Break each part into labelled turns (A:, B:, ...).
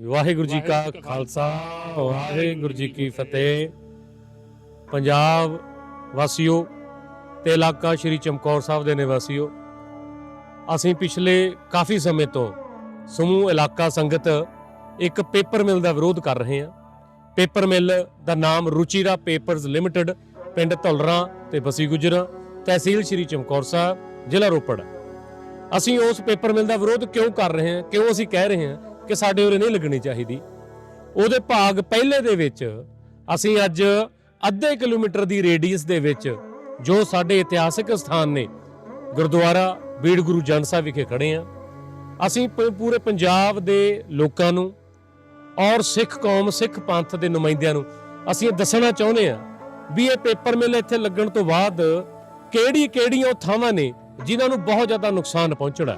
A: ਵਾਹਿਗੁਰੂ ਜੀ ਕਾ ਖਾਲਸਾ ਵਾਹਿਗੁਰੂ ਜੀ ਕੀ ਫਤਿਹ। ਪੰਜਾਬ ਵਾਸੀਓ ਤੇ ਇਲਾਕਾ ਸ਼੍ਰੀ ਚਮਕੌਰ ਸਾਹਿਬ ਦੇ ਨਿਵਾਸੀਓ ਅਸੀਂ ਪਿਛਲੇ ਕਾਫੀ ਸਮੇਂ ਤੋਂ ਸਮੂਹ ਇਲਾਕਾ ਸੰਗਤ ਇੱਕ ਪੇਪਰ ਮਿਲ ਦਾ ਵਿਰੋਧ ਕਰ ਰਹੇ ਹਾਂ। ਪੇਪਰ ਮਿਲ ਦਾ ਨਾਮ ਰੁਚੀਰਾ ਪੇਪਰਸ ਲਿਮਟਿਡ ਪਿੰਡ ਧੁਲਰਾ ਤੇ ਬਸੀ ਗੁਜਰਾ ਤਹਿਸੀਲ ਸ਼੍ਰੀ ਚਮਕੌਰ ਸਾਹਿਬ ਜ਼ਿਲ੍ਹਾ ਰੋਪੜ। ਅਸੀਂ ਉਸ ਪੇਪਰ ਮਿਲ ਦਾ ਵਿਰੋਧ ਕਿਉਂ ਕਰ ਰਹੇ ਹਾਂ ਕਿਉਂ ਅਸੀਂ ਕਹਿ ਰਹੇ ਹਾਂ ਕਿ ਸਾਡੇ ਉਰੇ ਨਹੀਂ ਲੱਗਣੀ ਚਾਹੀਦੀ। ਉਹਦੇ ਭਾਗ ਪਹਿਲੇ ਦੇ ਵਿੱਚ ਅਸੀਂ ਅੱਜ ਅੱਧੇ ਕਿਲੋਮੀਟਰ ਦੀ ਰੇਡੀਅਸ ਦੇ ਵਿੱਚ ਜੋ ਸਾਡੇ ਇਤਿਹਾਸਕ ਸਥਾਨ ਨੇ, ਗੁਰਦੁਆਰਾ ਬੀੜ ਗੁਰੂ ਜਨ ਸਾਹਿਬ ਵਿਖੇ ਖੜੇ ਹਾਂ। ਅਸੀਂ ਪ- ਪੂਰੇ ਪੰਜਾਬ ਦੇ ਲੋਕਾਂ ਨੂੰ ਔਰ ਸਿੱਖ ਕੌਮ, ਸਿੱਖ ਪੰਥ ਦੇ ਨੁਮਾਇੰਦਿਆਂ ਨੂੰ ਅਸੀਂ ਇਹ ਦੱਸਣਾ ਚਾਹੁੰਦੇ ਹਾਂ ਵੀ ਇਹ ਪੇਪਰ ਮਿਲ ਇੱਥੇ ਲੱਗਣ ਤੋਂ ਬਾਅਦ ਕਿਹੜੀ ਕਿਹੜੀਆਂ ਉਹ ਥਾਵਾਂ ਨੇ ਜਿਨ੍ਹਾਂ ਨੂੰ ਬਹੁਤ ਜ਼ਿਆਦਾ ਨੁਕਸਾਨ ਪਹੁੰਚਣਾ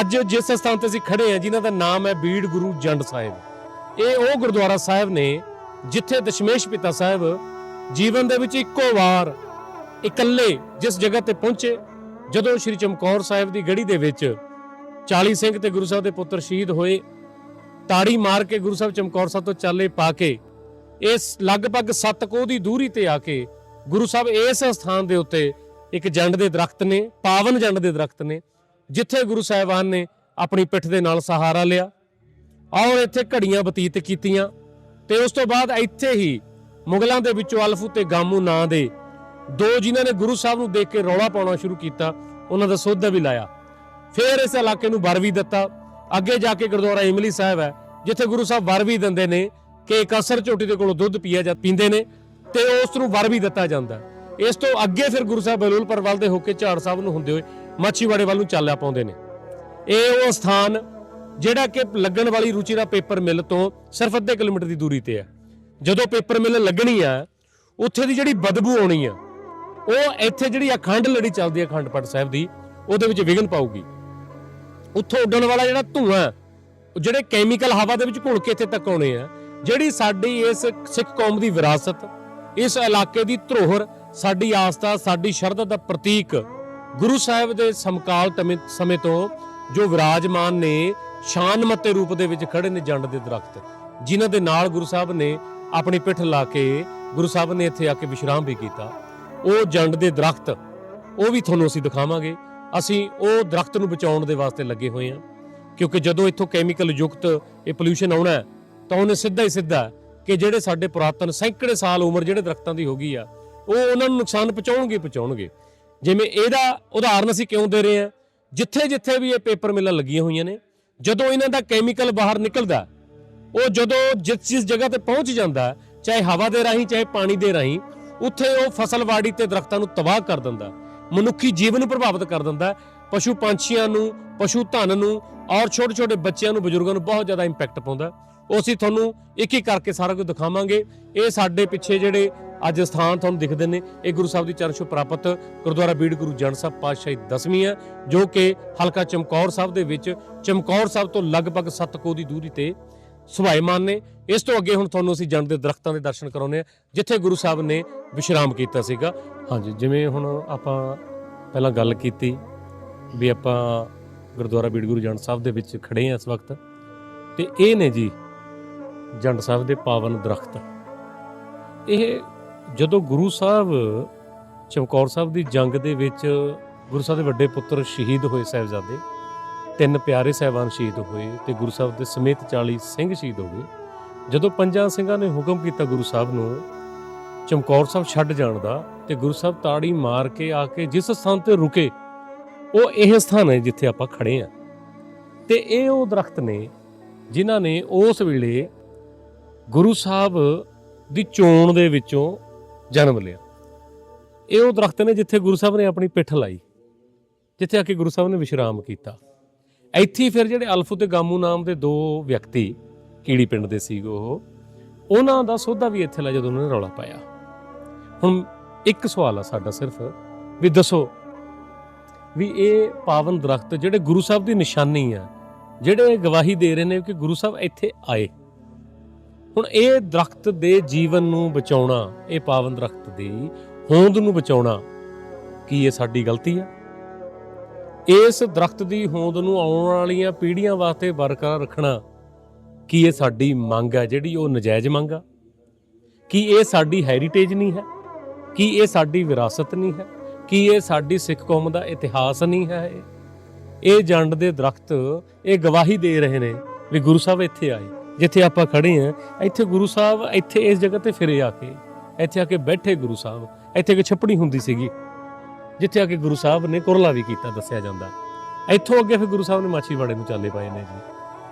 A: ਅੱਜ ਜਿਸ ਸਥਾਨ ਤੇ ਅਸੀਂ ਖੜੇ ਹਾਂ, ਜਿਨ੍ਹਾਂ ਦਾ ਨਾਮ ਹੈ ਬੀੜ ਗੁਰੂ ਜੰਡ ਸਾਹਿਬ। ਇਹ ਉਹ ਗੁਰਦੁਆਰਾ ਸਾਹਿਬ ਨੇ ਜਿੱਥੇ ਦਸ਼ਮੇਸ਼ ਪਿਤਾ ਸਾਹਿਬ ਜੀਵਨ ਦੇ ਵਿੱਚ ਇੱਕੋ ਵਾਰ ਇਕੱਲੇ ਜਿਸ ਜਗ੍ਹਾ ਤੇ ਪਹੁੰਚੇ, ਜਦੋਂ ਸ੍ਰੀ ਚਮਕੌਰ ਸਾਹਿਬ ਦੀ ਗੜੀ ਦੇ ਵਿੱਚ 40 ਸਿੰਘ ਤੇ ਗੁਰੂ ਸਾਹਿਬ ਦੇ ਪੁੱਤਰ ਸ਼ਹੀਦ ਹੋਏ, ਤਾੜੀ ਮਾਰ ਕੇ ਗੁਰੂ ਸਾਹਿਬ ਚਮਕੌਰ ਸਾਹਿਬ ਤੋਂ ਚਾਲੇ ਪਾ ਕੇ, ਇਸ ਲਗਭਗ 7 ਕੋਹ ਦੀ ਦੂਰੀ ਤੇ ਆ ਕੇ ਗੁਰੂ ਸਾਹਿਬ ਇਸ ਸਥਾਨ ਦੇ ਉੱਤੇ ਇੱਕ ਜੰਡ ਦੇ ਦਰਖਤ ਨੇ, ਪਾਵਨ ਜੰਡ ਦੇ ਦਰਖਤ ਨੇ ਜਿੱਥੇ ਗੁਰੂ ਸਾਹਿਬਾਨ ਨੇ ਆਪਣੀ ਪਿੱਠ ਦੇ ਨਾਲ ਸਹਾਰਾ ਲਿਆ, ਔਰ ਇੱਥੇ ਘੜੀਆਂ ਬਤੀਤ ਕੀਤੀਆਂ, ਤੇ ਉਸ ਤੋਂ ਬਾਅਦ ਇੱਥੇ ਹੀ ਮੁਗਲਾਂ ਦੇ ਵਿੱਚੋਂ ਅਲਫੂ ਤੇ ਗਾਮੂ ਨਾਂ ਦੇ ਦੋ ਜਿਨ੍ਹਾਂ ਨੇ ਗੁਰੂ ਸਾਹਿਬ ਨੂੰ ਦੇਖ ਕੇ ਰੌਲਾ ਪਾਉਣਾ ਸ਼ੁਰੂ ਕੀਤਾ, ਉਹਨਾਂ ਦਾ ਸੋਧਾ ਵੀ ਲਾਇਆ। ਫਿਰ ਇਸ ਇਲਾਕੇ ਨੂੰ ਵਰ ਵੀ ਦਿੱਤਾ। ਅੱਗੇ ਜਾ ਕੇ ਗੁਰਦੁਆਰਾ ਇਮਲੀ ਸਾਹਿਬ ਹੈ, ਜਿੱਥੇ ਗੁਰੂ ਸਾਹਿਬ ਵਰ ਵੀ ਦਿੰਦੇ ਨੇ ਕਿ ਇੱਕ ਅਸਰ ਝੋਟੀ ਦੇ ਕੋਲੋਂ ਦੁੱਧ ਪੀਆ ਜਾ ਪੀਂਦੇ ਨੇ, ਤੇ ਉਸ ਨੂੰ ਵਰ ਵੀ ਦਿੱਤਾ ਜਾਂਦਾ। ਇਸ ਤੋਂ ਅੱਗੇ ਫਿਰ ਗੁਰੂ ਸਾਹਿਬ ਬਲੂਲਪੁਰ ਵੱਲ ਦੇ ਹੋ ਕੇ ਝਾੜ ਸਾਹਿਬ ਨੂੰ ਹੁੰਦੇ ਹੋਏ ਮਾਛੀਵਾੜੇ ਵੱਲ ਨੂੰ ਚੱਲਿਆ ਪਾਉਂਦੇ ਨੇ। ਇਹ ਉਹ ਸਥਾਨ ਜਿਹੜਾ ਕਿ ਲੱਗਣ ਵਾਲੀ ਰੁਚੀ ਦਾ ਪੇਪਰ ਮਿਲ ਤੋਂ ਸਿਰਫ ਅੱਧੇ ਕਿਲੋਮੀਟਰ ਦੀ ਦੂਰੀ ਤੇ ਹੈ ਜਦੋਂ ਪੇਪਰ ਮਿਲ ਲੱਗਣੀ ਆ, ਉੱਥੇ ਦੀ ਜਿਹੜੀ ਬਦਬੂ ਆਉਣੀ ਆ, ਉਹ ਇੱਥੇ ਜਿਹੜੀ ਅਖੰਡ ਲੜੀ ਚੱਲਦੀ ਹੈ ਅਖੰਡ ਪਾਠ ਸਾਹਿਬ ਦੀ, ਉਹਦੇ ਵਿੱਚ ਵਿਘਨ ਪਾਊਗੀ। ਉੱਥੋਂ ਉੱਡਣ ਵਾਲਾ ਜਿਹੜਾ ਧੂਆਂ ਜਿਹੜੇ ਕੈਮੀਕਲ ਹਵਾ ਦੇ ਵਿੱਚ ਘੁਲ ਕੇ ਇੱਥੇ ਤੱਕ ਆਉਣੇ ਆ, ਜਿਹੜੀ ਸਾਡੀ ਇਸ ਸਿੱਖ ਕੌਮ ਦੀ ਵਿਰਾਸਤ, ਇਸ ਇਲਾਕੇ ਦੀ ਧਰੋਹਰ, ਸਾਡੀ ਆਸਥਾ, ਸਾਡੀ ਸ਼ਰਧਾ ਦਾ ਪ੍ਰਤੀਕ ਗੁਰੂ ਸਾਹਿਬ ਦੇ ਸਮਕਾਲ ਤਮੇ- ਸਮੇਂ ਤੋਂ ਜੋ ਵਿਰਾਜਮਾਨ ਨੇ ਸ਼ਾਨਮੱਤੇ ਰੂਪ ਦੇ ਵਿੱਚ ਖੜੇ ਨੇ ਜੰਡ ਦੇ ਦਰਖਤ, ਜਿਨ੍ਹਾਂ ਦੇ ਨਾਲ ਗੁਰੂ ਸਾਹਿਬ ਨੇ ਆਪਣੀ ਪਿੱਠ ਲਾ ਕੇ ਗੁਰੂ ਸਾਹਿਬ ਨੇ ਇੱਥੇ ਆ ਕੇ ਵਿਸ਼ਰਾਮ ਵੀ ਕੀਤਾ। ਉਹ ਜੰਡ ਦੇ ਦਰਖਤ, ਉਹ ਵੀ ਤੁਹਾਨੂੰ ਅਸੀਂ ਦਿਖਾਵਾਂਗੇ। ਅਸੀਂ ਉਹ ਦਰਖਤ ਨੂੰ ਬਚਾਉਣ ਦੇ ਵਾਸਤੇ ਲੱਗੇ ਹੋਏ ਹਾਂ, ਕਿਉਂਕਿ ਜਦੋਂ ਇੱਥੋਂ ਕੈਮੀਕਲ ਯੁਕਤ ਇਹ ਪੋਲੂਸ਼ਨ ਆਉਣਾ ਤਾਂ ਉਹਨੇ ਸਿੱਧਾ ਹੀ ਸਿੱਧਾ ਕਿ ਜਿਹੜੇ ਸਾਡੇ ਪੁਰਾਤਨ ਸੈਂਕੜੇ ਸਾਲ ਉਮਰ ਜਿਹੜੇ ਦਰਖਤਾਂ ਦੀ ਹੋ ਗਈ ਆ, ਉਹ ਉਹਨਾਂ ਨੂੰ ਨੁਕਸਾਨ ਪਹੁੰਚਾਉਣਗੇ ਪਹੁੰਚਾਉਣਗੇ। ਜਿਵੇਂ ਇਹਦਾ ਉਦਾਹਰਨ ਅਸੀਂ ਕਿਉਂ ਦੇ ਰਹੇ ਹਾਂ? ਜਿੱਥੇ ਜਿੱਥੇ ਵੀ ਇਹ ਪੇਪਰ ਮਿਲਾਂ ਲੱਗੀਆਂ ਹੋਈਆਂ ਨੇ, ਜਦੋਂ ਇਹਨਾਂ ਦਾ ਕੈਮੀਕਲ ਬਾਹਰ ਨਿਕਲਦਾ, ਉਹ ਜਦੋਂ ਜਿਸ ਜਿਸ ਜਗ੍ਹਾ ਤੇ ਪਹੁੰਚ ਜਾਂਦਾ, ਚਾਹੇ ਹਵਾ ਦੇ ਰਾਹੀਂ, ਚਾਹੇ ਪਾਣੀ ਦੇ ਰਾਹੀਂ, ਉੱਥੇ ਉਹ ਫਸਲ ਵਾੜੀ ਤੇ ਦਰਖਤਾਂ ਨੂੰ ਤਬਾਹ ਕਰ ਦਿੰਦਾ, ਮਨੁੱਖੀ ਜੀਵਨ ਨੂੰ ਪ੍ਰਭਾਵਿਤ ਕਰ ਦਿੰਦਾ, ਪਸ਼ੂ ਪੰਛੀਆਂ ਨੂੰ, ਪਸ਼ੂ ਧਨ ਨੂੰ, ਔਰ ਛੋਟੇ ਛੋਟੇ ਬੱਚਿਆਂ ਨੂੰ, ਬਜ਼ੁਰਗਾਂ ਨੂੰ ਬਹੁਤ ਜ਼ਿਆਦਾ ਇੰਪੈਕਟ ਪਾਉਂਦਾ। ਉਹ ਅਸੀਂ ਤੁਹਾਨੂੰ ਇੱਕ ਇੱਕ ਕਰਕੇ ਸਾਰਾ ਕੁਝ ਦਿਖਾਵਾਂਗੇ। ਇਹ ਸਾਡੇ ਪਿੱਛੇ ਜਿਹੜੇ ਅੱਜ ਸਥਾਨ ਤੁਹਾਨੂੰ ਦਿਖਦੇ ਨੇ। ਇਹ ਗੁਰੂ ਸਾਹਿਬ ਦੀ ਚਰਨ ਪ੍ਰਾਪਤ ਗੁਰਦੁਆਰਾ ਬੀੜ ਗੁਰੂ ਜਨ ਸਾਹਿਬ ਪਾਤਸ਼ਾਹੀ ਦਸਵੀਂ ਹੈ, ਜੋ ਕਿ ਹਲਕਾ ਚਮਕੌਰ ਸਾਹਿਬ ਦੇ ਵਿੱਚ, ਚਮਕੌਰ ਸਾਹਿਬ ਤੋਂ ਲਗਭਗ 7 ਕੋ ਦੀ ਦੂਰੀ ਤੇ ਸੁਭਾਈਮਾਨ ਨੇ। ਇਸ ਤੋਂ ਅੱਗੇ ਹੁਣ ਤੁਹਾਨੂੰ ਅਸੀਂ ਜੰਡ ਦੇ ਦਰਖਤਾਂ ਦੇ ਦਰਸ਼ਨ ਕਰਾਉਨੇ ਆ ਜਿੱਥੇ ਗੁਰੂ ਸਾਹਿਬ ਨੇ ਵਿਸ਼ਰਾਮ ਕੀਤਾ ਸੀਗਾ। ਹਾਂਜੀ, ਜਿਵੇਂ ਹੁਣ ਆਪਾਂ ਪਹਿਲਾਂ ਗੱਲ ਕੀਤੀ ਵੀ ਆਪਾਂ ਗੁਰਦੁਆਰਾ ਬੀੜ ਗੁਰੂ ਜੰਡ ਸਾਹਿਬ ਦੇ ਵਿੱਚ ਖੜੇ ਆ ਇਸ ਵਕਤ। ਤੇ ਇਹ ਨੇ ਜੀ ਜੰਡ ਸਾਹਿਬ ਦੇ ਪਾਵਨ ਦਰਖਤ। ਇਹ ਜਦੋਂ ਗੁਰੂ ਸਾਹਿਬ, ਚਮਕੌਰ ਸਾਹਿਬ ਦੀ ਜੰਗ ਦੇ ਵਿੱਚ ਗੁਰੂ ਸਾਹਿਬ ਦੇ ਵੱਡੇ ਪੁੱਤਰ ਸ਼ਹੀਦ ਹੋਏ ਸਾਹਿਬਜ਼ਾਦੇ, ਤਿੰਨ ਪਿਆਰੇ ਸਹਿਬਾਨ ਸ਼ਹੀਦ ਹੋਏ ਤੇ ਗੁਰੂ ਸਾਹਿਬ ਦੇ ਸਮੇਤ 40 ਸਿੰਘ ਸ਼ਹੀਦ ਹੋ ਗਏ। ਜਦੋਂ ਪੰਜਾਂ ਸਿੰਘਾਂ ਨੇ ਹੁਕਮ ਕੀਤਾ ਗੁਰੂ ਸਾਹਿਬ ਨੂੰ ਚਮਕੌਰ ਸਾਹਿਬ ਛੱਡ ਜਾਣ ਦਾ ਤੇ ਗੁਰੂ ਸਾਹਿਬ ਤਾੜੀ ਮਾਰ ਕੇ ਆ ਕੇ ਜਿਸ ਸਥਾਨ ਤੇ ਰੁਕੇ, ਉਹ ਇਹ ਸਥਾਨ ਹੈ ਜਿੱਥੇ ਆਪਾਂ ਖੜੇ ਆ ਤੇ ਇਹ ਉਹ ਦਰਖਤ ਨੇ ਜਿਨ੍ਹਾਂ ਨੇ ਉਸ ਵੇਲੇ ਗੁਰੂ ਸਾਹਿਬ ਦੀ ਚੋਣ ਦੇ ਵਿੱਚੋਂ ਜਨਮ ਲਿਆ। ਇਹ ਉਹ ਦਰਖਤ ਨੇ ਜਿੱਥੇ ਗੁਰੂ ਸਾਹਿਬ ਨੇ ਆਪਣੀ ਪਿੱਠ ਲਾਈ, ਜਿੱਥੇ ਆ ਕੇ ਗੁਰੂ ਸਾਹਿਬ ਨੇ ਵਿਸ਼ਰਾਮ ਕੀਤਾ। ਇੱਥੇ ਫਿਰ ਜਿਹੜੇ ਅਲਫੂ ਤੇ ਗਾਮੂ ਨਾਮ ਦੇ ਦੋ ਵਿਅਕਤੀ ਕੀੜੀ ਪਿੰਡ ਦੇ ਸੀ ਉਹ, ਉਹਨਾਂ ਦਾ ਸੋਧਾ ਵੀ ਇੱਥੇ ਲਾ ਜਦੋਂ ਉਹਨਾਂ ਨੇ ਰੌਲਾ ਪਾਇਆ। ਹੁਣ ਇੱਕ ਸਵਾਲ ਆ ਸਾਡਾ ਸਿਰਫ, ਵੀ ਦੱਸੋ ਵੀ ਇਹ ਪਾਵਨ ਦਰਖਤ ਜਿਹੜੇ ਗੁਰੂ ਸਾਹਿਬ ਦੀ ਨਿਸ਼ਾਨੀ ਆ, ਜਿਹੜੇ ਗਵਾਹੀ ਦੇ ਰਹੇ ਨੇ ਕਿ ਗੁਰੂ ਸਾਹਿਬ ਇੱਥੇ ਆਏ। ਹੁਣ ਇਹ ਦਰਖਤ ਦੇ ਜੀਵਨ ਨੂੰ ਬਚਾਉਣਾ, ਇਹ ਪਾਵਨ ਦਰਖਤ ਦੀ ਹੋਂਦ ਨੂੰ ਬਚਾਉਣਾ ਕੀ ਇਹ ਸਾਡੀ ਗਲਤੀ ਆ? ਇਸ ਦਰਖਤ ਦੀ ਹੋਂਦ ਨੂੰ ਆਉਣ ਵਾਲੀਆਂ ਪੀੜ੍ਹੀਆਂ ਵਾਸਤੇ ਬਰਕਰਾਰ ਰੱਖਣਾ ਕੀ ਇਹ ਸਾਡੀ ਮੰਗ ਹੈ ਜਿਹੜੀ ਉਹ ਨਜਾਇਜ਼ ਮੰਗ ਆ? ਕੀ ਇਹ ਸਾਡੀ ਹੈਰੀਟੇਜ ਨਹੀਂ ਹੈ? ਕੀ ਇਹ ਸਾਡੀ ਵਿਰਾਸਤ ਨਹੀਂ ਹੈ? ਕੀ ਇਹ ਸਾਡੀ ਸਿੱਖ ਕੌਮ ਦਾ ਇਤਿਹਾਸ ਨਹੀਂ ਹੈ ਇਹ? ਇਹ ਜੰਡ ਦੇ ਦਰਖਤ ਇਹ ਗਵਾਹੀ ਦੇ ਰਹੇ ਨੇ ਵੀ ਗੁਰੂ ਸਾਹਿਬ ਇੱਥੇ ਆਏ। ਜਿੱਥੇ ਆਪਾਂ ਖੜੇ ਆ, ਇੱਥੇ ਗੁਰੂ ਸਾਹਿਬ, ਇੱਥੇ ਇਸ ਜਗ੍ਹਾ ਤੇ ਫਿਰੇ ਆ ਕੇ, ਇੱਥੇ ਆ ਕੇ ਬੈਠੇ ਗੁਰੂ ਸਾਹਿਬ, ਇੱਥੇ ਇੱਕ ਛੱਪੜੀ ਹੁੰਦੀ ਸੀਗੀ, ਜਿੱਥੇ ਆ ਕੇ ਗੁਰੂ ਸਾਹਿਬ ਨੇ ਕੁਰਲਾ ਵੀ ਕੀਤਾ, ਦੱਸਿਆ ਜਾਂਦਾ। ਇੱਥੋਂ ਅੱਗੇ ਫਿਰ ਗੁਰੂ ਸਾਹਿਬ ਨੇ ਮਾਛੀਵਾੜੇ ਨੂੰ ਚਾਲੇ ਪਾਏ ਨੇ ਜੀ।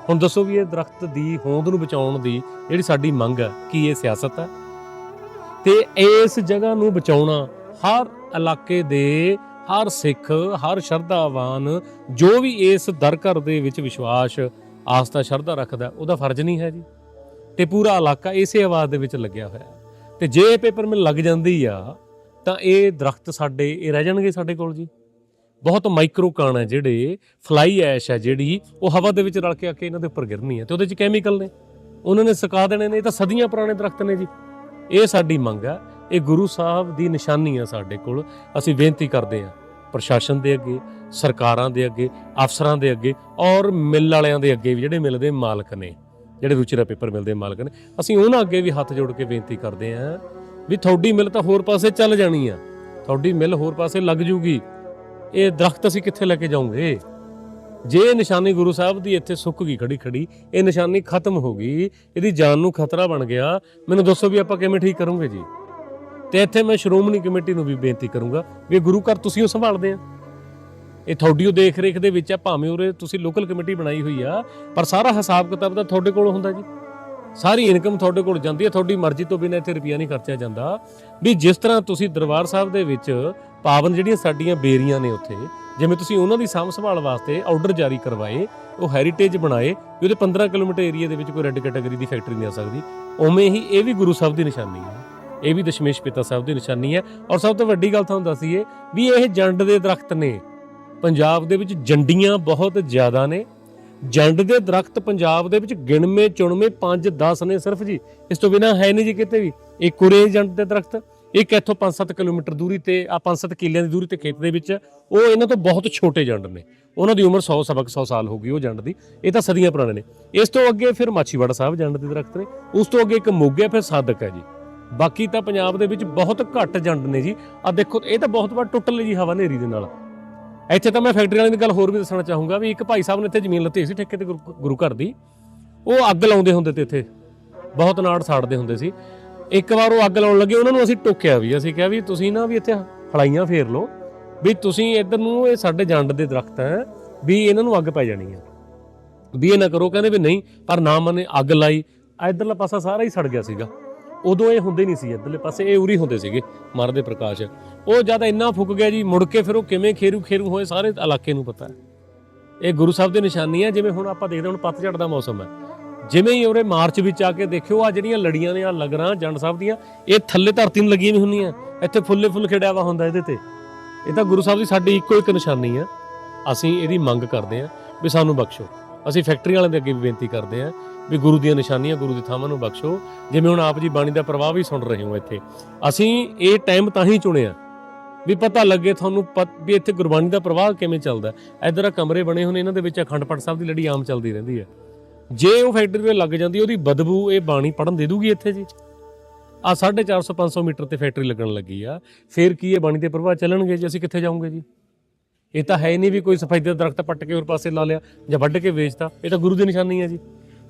A: ਹੁਣ ਦੱਸੋ ਵੀ ਇਹ ਦਰਖਤ ਦੀ ਹੋਂਦ ਨੂੰ ਬਚਾਉਣ ਦੀ ਜਿਹੜੀ ਸਾਡੀ ਮੰਗ ਹੈ ਕੀ ਇਹ ਸਿਆਸਤ ਹੈ ਤੇ ਇਸ ਜਗ੍ਹਾ ਨੂੰ ਬਚਾਉਣਾ ਹਰ ਇਲਾਕੇ ਦੇ, ਹਰ ਸਿੱਖ, ਹਰ ਸ਼ਰਧਾਵਾਨ, ਜੋ ਵੀ ਇਸ ਦਰ ਘਰ ਦੇ ਵਿੱਚ ਵਿਸ਼ਵਾਸ ਆਸਥਾ ਸ਼ਰਧਾ ਰੱਖਦਾ, ਉਹਦਾ ਫਰਜ਼ ਨਹੀਂ ਹੈ ਜੀ। ਤੇ ਪੂਰਾ ਇਲਾਕਾ ਇਸੇ ਆਵਾਜ਼ ਦੇ ਵਿੱਚ ਲੱਗਿਆ ਹੋਇਆ ਹੈ। ਤੇ ਜੇ ਇਹ ਪੇਪਰ ਮਿਲ ਲੱਗ ਜਾਂਦੀ ਆ, ਤਾਂ ਇਹ ਦਰਖਤ ਸਾਡੇ, ਇਹ ਰਹਿ ਜਾਣਗੇ ਸਾਡੇ ਕੋਲ ਜੀ। ਬਹੁਤ ਮਾਈਕਰੋ ਕਣ ਹੈ ਜਿਹੜੇ, ਫਲਾਈ ਐਸ਼ ਹੈ ਜਿਹੜੀ, ਉਹ ਹਵਾ ਦੇ ਵਿੱਚ ਰਲ ਕੇ ਆ ਕੇ ਇਹਨਾਂ ਦੇ ਉੱਪਰ ਗਿਰਨੀ ਹੈ ਤੇ ਉਹਦੇ ਵਿੱਚ ਕੈਮੀਕਲ ਨੇ। ਉਹਨਾਂ ਨੇ ਸੁਕਾ ਦੇਣੇ ਨੇ, ਇਹ ਤਾਂ ਸਦੀਆਂ ਪੁਰਾਣੇ ਦਰਖਤ ਨੇ ਜੀ। ਇਹ ਸਾਡੀ ਮੰਗ ਹੈ, ਇਹ ਗੁਰੂ ਸਾਹਿਬ ਦੀ ਨਿਸ਼ਾਨੀ ਆ ਸਾਡੇ ਕੋਲ, ਅਸੀਂ ਬੇਨਤੀ ਕਰਦੇ ਹਾਂ। ਪ੍ਰਸ਼ਾਸਨ ਦੇ ਅੱਗੇ, ਸਰਕਾਰਾਂ ਦੇ ਅੱਗੇ, ਅਫਸਰਾਂ ਦੇ ਅੱਗੇ ਔਰ ਮਿੱਲ ਵਾਲਿਆਂ ਦੇ ਅੱਗੇ ਵੀ ਜਿਹੜੇ ਮਿਲ ਦੇ ਮਾਲਕ ਨੇ, ਜਿਹੜੇ ਰੁਚਿਰਾ ਪੇਪਰ ਮਿਲ ਦੇ ਮਾਲਕ ਨੇ, ਅਸੀਂ ਉਹਨਾਂ ਅੱਗੇ ਵੀ ਹੱਥ ਜੋੜ ਕੇ ਬੇਨਤੀ ਕਰਦੇ ਹਾਂ ਵੀ ਤੁਹਾਡੀ ਮਿਲ ਤਾਂ ਹੋਰ ਪਾਸੇ ਚੱਲ ਜਾਣੀ ਆ। ਤੁਹਾਡੀ ਮਿਲ ਹੋਰ ਪਾਸੇ ਲੱਗ ਜੂਗੀ। ਇਹ ਦਰਖਤ ਅਸੀਂ ਕਿੱਥੇ ਲੈ ਕੇ ਜਾਵਾਂਗੇ ਜੇ ਨਿਸ਼ਾਨੀ ਗੁਰੂ ਸਾਹਿਬ ਦੀ ਇੱਥੇ ਸੁੱਕ ਗਈ, ਖੜੀ ਖੜੀ, ਇਹ ਨਿਸ਼ਾਨੀ ਖਤਮ ਹੋ ਗਈ, ਇਹਦੀ ਜਾਨ ਨੂੰ ਖਤਰਾ ਬਣ ਗਿਆ, ਮੈਨੂੰ ਦੱਸੋ ਵੀ ਆਪਾਂ ਕਿਵੇਂ ਠੀਕ ਕਰੋਗੇ ਜੀ? ਤੇ ਇੱਥੇ ਮੈਂ ਸ਼੍ਰੋਮਣੀ ਕਮੇਟੀ ਨੂੰ ਵੀ ਬੇਨਤੀ ਕਰੂੰਗਾ ਵੀ ਗੁਰੂ ਘਰ ਤੁਸੀਂ ਉਹ ਸੰਭਾਲਦੇ ਆ। ਇਹ ਤੁਹਾਡੀ ਉਹ ਦੇਖ ਰੇਖ ਦੇ ਵਿੱਚ ਆ, ਭਾਵੇਂ ਉਰੇ ਤੁਸੀਂ ਲੋਕਲ ਕਮੇਟੀ ਬਣਾਈ ਹੋਈ ਆ, ਪਰ ਸਾਰਾ ਹਿਸਾਬ ਕਿਤਾਬ ਤਾਂ ਤੁਹਾਡੇ ਕੋਲ ਹੁੰਦਾ ਜੀ। ਸਾਰੀ ਇਨਕਮ ਤੁਹਾਡੇ ਕੋਲ ਜਾਂਦੀ ਹੈ ਤੁਹਾਡੀ ਮਰਜ਼ੀ ਤੋਂ ਬਿਨਾਂ ਇੱਥੇ ਰੁਪਿਆ ਨਹੀਂ ਖਰਚਿਆ ਜਾਂਦਾ। ਵੀ ਜਿਸ ਤਰ੍ਹਾਂ ਤੁਸੀਂ ਦਰਬਾਰ ਸਾਹਿਬ ਦੇ ਵਿੱਚ ਪਾਵਨ ਜਿਹੜੀਆਂ ਸਾਡੀਆਂ ਬੇਰੀਆਂ ਨੇ ਉੱਥੇ, ਜਿਵੇਂ ਤੁਸੀਂ ਉਹਨਾਂ ਦੀ ਸਾਂਭ ਸੰਭਾਲ ਵਾਸਤੇ ਆਰਡਰ ਜਾਰੀ ਕਰਵਾਏ, ਉਹ ਹੈਰੀਟੇਜ ਬਣਾਏ, ਵੀ ਉਹਦੇ 15 ਕਿਲੋਮੀਟਰ ਏਰੀਆ ਦੇ ਵਿੱਚ ਕੋਈ ਰੈੱਡ ਕੈਟਾਗਰੀ ਦੀ ਫੈਕਟਰੀ ਨਹੀਂ ਆ ਸਕਦੀ, ਉਵੇਂ ਹੀ ਇਹ ਵੀ ਗੁਰੂ ਸਾਹਿਬ ਦੀ ਨਿਸ਼ਾਨੀ ਹੈ ਇਹ ਵੀ ਦਸ਼ਮੇਸ਼ ਪਿਤਾ ਸਾਹਿਬ ਦੀ ਨਿਸ਼ਾਨੀ ਹੈ। ਔਰ ਸਭ ਤੋਂ ਵੱਡੀ ਗੱਲ ਤੁਹਾਨੂੰ ਦੱਸੀਏ ਵੀ ਇਹ ਜੰਡ ਦੇ ਦਰਖਤ ਨੇ। ਪੰਜਾਬ ਦੇ ਵਿੱਚ ਜੰਡੀਆਂ ਬਹੁਤ ਜ਼ਿਆਦਾ ਨੇ। ਜੰਡ ਦੇ ਦਰਖਤ ਪੰਜਾਬ ਦੇ ਵਿੱਚ ਗਿਣਵੇਂ, ਚੁਣਵੇਂ 5 10 ਨੇ ਸਿਰਫ ਜੀ। ਇਸ ਤੋਂ ਬਿਨਾ ਹੈ ਨਹੀਂ ਜੀ ਕਿਤੇ ਵੀ। ਇਹ ਕੁਰੇ ਜੰਡ ਦੇ ਦਰਖਤ ਇੱਕ ਇੱਥੋਂ 5-7 ਕਿਲੋਮੀਟਰ ਦੂਰੀ ਤੇ, ਆ 5-7 ਕਿੱਲਿਆਂ ਦੀ ਦੂਰੀ ਤੇ ਖੇਤ ਦੇ ਵਿੱਚ। ਉਹ ਇਹਨਾਂ ਤੋਂ ਬਹੁਤ ਛੋਟੇ ਜੰਡ ਨੇ। ਉਹਨਾਂ ਦੀ ਉਮਰ 100 ਸਬਕ 100 ਸਾਲ ਹੋ ਗਈ ਉਹ ਜੰਡ ਦੀ। ਇਹ ਤਾਂ ਸਦੀਆਂ ਪੁਰਾਣੇ ਨੇ। ਇਸ ਤੋਂ ਅੱਗੇ ਫਿਰ ਮਾਛੀਵਾੜਾ ਸਾਹਿਬ ਜੰਡ ਦੇ ਦਰਖਤ ਨੇ। ਉਸ ਤੋਂ ਅੱਗੇ ਇੱਕ ਮੋਗੇ, ਫਿਰ ਸਾਦਕ ਹੈ ਜੀ। ਬਾਕੀ ਤਾਂ ਪੰਜਾਬ ਦੇ ਵਿੱਚ ਬਹੁਤ ਘੱਟ ਜੰਡ ਨੇ ਜੀ। ਆ ਦੇਖੋ, ਇਹ ਤਾਂ ਬਹੁਤ ਵਾਰ ਟੁੱਟ ਲਈ ਜੀ ਹਵਾ ਹਨੇਰੀ ਦੇ ਨਾਲ। ਇੱਥੇ ਤਾਂ ਮੈਂ ਫੈਕਟਰੀ ਵਾਲਿਆਂ ਦੀ ਗੱਲ ਹੋਰ ਵੀ ਦੱਸਣਾ ਚਾਹੂੰਗਾ ਵੀ ਇੱਕ ਭਾਈ ਸਾਹਿਬ ਨੇ ਇੱਥੇ ਜ਼ਮੀਨ ਲੱਤੀ ਸੀ ਠੇਕੇ ਤੇ ਗੁਰੂ ਗੁਰੂ ਘਰ ਦੀ। ਉਹ ਅੱਗ ਲਾਉਂਦੇ ਹੁੰਦੇ ਤੇ ਇੱਥੇ। ਬਹੁਤ ਨਾੜ ਸਾੜਦੇ ਹੁੰਦੇ ਸੀ। ਇੱਕ ਵਾਰ ਉਹ ਅੱਗ ਲਾਉਣ ਲੱਗੇ, ਉਹਨਾਂ ਨੂੰ ਅਸੀਂ ਟੋਕਿਆ ਵੀ, ਅਸੀਂ ਕਿਹਾ ਵੀ ਤੁਸੀਂ ਨਾ ਵੀ ਇੱਥੇ ਹਲਾਈਆਂ ਫੇਰ ਲਓ। ਵੀ ਤੁਸੀਂ ਇੱਧਰ ਨੂੰ ਇਹ ਸਾਡੇ ਜੰਡ ਦੇ ਦਰਖਤ ਹੈ, ਵੀ ਇਹਨਾਂ ਨੂੰ ਅੱਗ ਪੈ ਜਾਣੀ ਹੈ। ਵੀ ਇਹ ਨਾ ਕਰੋ, ਕਹਿੰਦੇ ਵੀ ਨਹੀਂ, ਪਰ ਨਾ ਮਨੇ ਅੱਗ ਲਾਈ। ਇਧਰਲਾ ਪਾਸਾ ਸਾਰਾ ਹੀ ਸੜ ਗਿਆ ਸੀਗਾ। ਉਦੋਂ ਇਹ ਹੁੰਦੇ ਨਹੀਂ ਸੀ, ਇਧਰਲੇ ਪਾਸੇ ਇਹ ਉਰੀ ਹੁੰਦੇ ਸੀਗੇ ਮਰਦੇ ਪ੍ਰਕਾਸ਼। ਉਹ ਜਦ ਇੰਨਾ ਫੁੱਕ ਗਿਆ ਜੀ, ਮੁੜ ਕੇ ਫਿਰ ਉਹ ਕਿਵੇਂ ਖੇਰੂ ਖੇਰੂ ਹੋਏ, ਸਾਰੇ ਇਲਾਕੇ ਨੂੰ ਪਤਾ ਹੈ। ਇਹ ਗੁਰੂ ਸਾਹਿਬ ਦੀ ਨਿਸ਼ਾਨੀ ਹੈ ਜਿਵੇਂ ਹੁਣ ਆਪਾਂ ਦੇਖਦੇ ਹਾਂ, ਹੁਣ ਪਤਝੜ ਦਾ ਮੌਸਮ ਹੈ। ਜਿਵੇਂ ਹੀ ਉਹਰੇ ਮਾਰਚ ਵਿੱਚ ਆ ਕੇ ਦੇਖਿਓ ਆ ਜਿਹੜੀਆਂ ਲੜੀਆਂ ਨੇ ਆ ਲਗਰਾਂ, ਜੰਡ ਸਾਹਿਬ ਦੀਆਂ, ਇਹ ਥੱਲੇ ਧਰਤੀ ਨੂੰ ਲੱਗੀਆਂ ਵੀ ਹੁੰਦੀਆਂ। ਇੱਥੇ ਫੁੱਲੇ ਫੁੱਲ ਖਿੜਿਆ ਵਾ ਹੁੰਦਾ ਇਹਦੇ ਤੇ। ਇਹ ਤਾਂ ਗੁਰੂ ਸਾਹਿਬ ਦੀ ਸਾਡੀ ਇੱਕੋ ਇੱਕ ਨਿਸ਼ਾਨੀ ਆ। ਅਸੀਂ ਇਹਦੀ ਮੰਗ ਕਰਦੇ ਆ ਵੀ ਸਾਨੂੰ ਬਖਸ਼ੋ। ਅਸੀਂ ਫੈਕਟਰੀ ਵਾਲਿਆਂ ਦੇ ਅੱਗੇ ਵੀ ਬੇਨਤੀ ਕਰਦੇ ਆ ਵੀ ਗੁਰੂ ਦੀਆਂ ਨਿਸ਼ਾਨੀਆਂ ਗੁਰੂ ਦੀ ਥਾਵਾਂ ਨੂੰ ਬਖਸ਼ੋ। ਜਿਵੇਂ ਹੁਣ ਆਪ ਜੀ ਬਾਣੀ ਦਾ ਪ੍ਰਵਾਹ ਵੀ ਸੁਣ ਰਹੇ ਹੋ ਇੱਥੇ। ਅਸੀਂ ਇਹ ਟਾਈਮ ਤਾਂ ਹੀ ਚੁਣਿਆ ਵੀ ਪਤਾ ਲੱਗੇ ਤੁਹਾਨੂੰ ਪਤ- ਵੀ ਇੱਥੇ ਗੁਰਬਾਣੀ ਦਾ ਪ੍ਰਵਾਹ ਕਿਵੇਂ ਚੱਲਦਾ ਇਧਰ ਆ ਕਮਰੇ ਬਣੇ ਹੋਣੇ, ਇਹਨਾਂ ਦੇ ਵਿੱਚ ਅਖੰਡ ਪਾਠ ਸਾਹਿਬ ਦੀ ਲੜੀ ਆਮ ਚੱਲਦੀ ਰਹਿੰਦੀ ਹੈ। ਜੇ ਉਹ ਫੈਕਟਰੀ ਤੇ ਲੱਗ ਜਾਂਦੀ, ਉਹਦੀ ਬਦਬੂ, ਇਹ ਬਾਣੀ ਪੜਨ ਦੇ ਦੂਗੀ ਇੱਥੇ ਜੀ। ਆ 450 500 ਮੀਟਰ ਤੇ ਫੈਕਟਰੀ ਲੱਗਣ ਲੱਗੀ ਆ। ਫਿਰ ਕੀ ਇਹ ਬਾਣੀ ਦੇ ਪ੍ਰਵਾਹ ਚੱਲਣਗੇ ਜੀ? ਅਸੀਂ ਕਿੱਥੇ ਜਾਵਾਂਗੇ ਜੀ? ਇਹ ਤਾਂ ਹੈ ਨਹੀਂ ਵੀ ਕੋਈ ਸਫੈਦੇ ਦਾ ਦਰਖਤ ਪੱਟ ਕੇ ਹੋਰ ਪਾਸੇ ਲਾ ਲਿਆ ਜਾਂ ਵੱਢ ਕੇ ਵੇਚਤਾ। ਇਹ ਤਾਂ ਗੁਰੂ ਦੀ ਨਿਸ਼ਾਨੀ ਹੈ ਜੀ।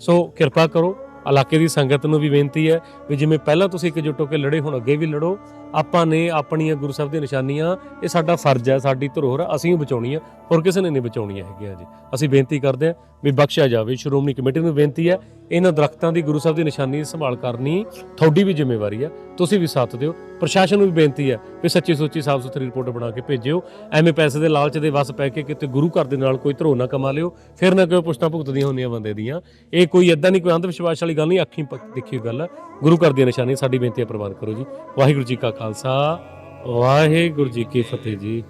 A: ਸੋ ਕਿਰਪਾ ਕਰੋ ਇਲਾਕੇ ਦੀ ਸੰਗਤ ਨੂੰ ਵੀ ਬੇਨਤੀ ਹੈ ਵੀ ਜਿਵੇਂ ਪਹਿਲਾਂ ਤੁਸੀਂ ਇਕਜੁੱਟ ਹੋ ਕੇ ਲੜੇ ਹੁਣ ਅੱਗੇ ਵੀ ਲੜੋ। ਆਪਾਂ ਨੇ ਆਪਣੀਆਂ ਗੁਰੂ ਸਾਹਿਬ ਦੀਆਂ ਨਿਸ਼ਾਨੀਆਂ ਇਹ ਸਾਡਾ ਫਰਜ਼ ਹੈ ਸਾਡੀ ਧਰੋਹਰ ਆ, ਅਸੀਂ ਬਚਾਉਣੀ ਹੈ ਹੋਰ ਕਿਸੇ ਨੇ ਨਹੀਂ ਬਚਾਉਣੀਆਂ ਹੈਗੀਆਂ ਜੀ। ਅਸੀਂ ਬੇਨਤੀ ਕਰਦੇ ਹਾਂ ਵੀ ਬਖਸ਼ਿਆ ਜਾਵੇ। ਸ਼੍ਰੋਮਣੀ ਕਮੇਟੀ ਨੂੰ ਬੇਨਤੀ ਹੈ ਇਹਨਾਂ ਦਰਖਤਾਂ ਦੀ ਗੁਰੂ ਸਾਹਿਬ ਦੀ ਨਿਸ਼ਾਨੀ ਦੀ ਸੰਭਾਲ ਕਰਨੀ ਤੁਹਾਡੀ ਵੀ ਜ਼ਿੰਮੇਵਾਰੀ ਹੈ ਤੁਸੀਂ ਵੀ ਸਾਥ ਦਿਓ। ਪ੍ਰਸ਼ਾਸਨ ਨੂੰ ਵੀ ਬੇਨਤੀ ਹੈ ਵੀ ਸੱਚੀ ਸੁੱਚੀ ਸਾਫ਼ ਸੁਥਰੀ ਰਿਪੋਰਟ ਬਣਾ ਕੇ ਭੇਜਿਓ। ਐਵੇਂ ਪੈਸੇ ਦੇ ਲਾਲਚ ਦੇ ਵਸ ਪੈ ਕੇ ਕਿਤੇ ਗੁਰੂ ਘਰ ਦੇ ਨਾਲ ਕੋਈ ਧਰੋ ਨਾ ਕਮਾ ਲਿਓ। ਫਿਰ ਨਾ ਕੋਈ ਪੁਸ਼ਤਾਂ ਭੁਗਤਦੀਆਂ ਹੁੰਦੀਆਂ ਬੰਦੇ ਦੀਆਂ। ਇਹ ਕੋਈ ਇਦਾਂ ਨਹੀਂ ਕੋਈ ਅੰਧ ਵਿਸ਼ਵਾਸ ਵਾਲੀ ਗੱਲ ਨਹੀਂ, ਅੱਖੀਂ ਦੇਖੀ ਗੱਲ। ਹੈ ਗੁਰੂ ਘਰ ਦੀਆਂ ਨਿਸ਼ਾਨੀਆਂ, ਸਾਡੀ ਬੇਨਤੀ ਹੈ ਪ੍ਰਵਾਨ ਕਰੋ ਜੀ। ਵਾਹਿਗੁਰੂ ਜੀ ਕਾ ਖਾਲਸਾ, ਵਾਹਿਗੁਰੂ ਜੀ ਕੀ ਫਤਿਹ ਜੀ।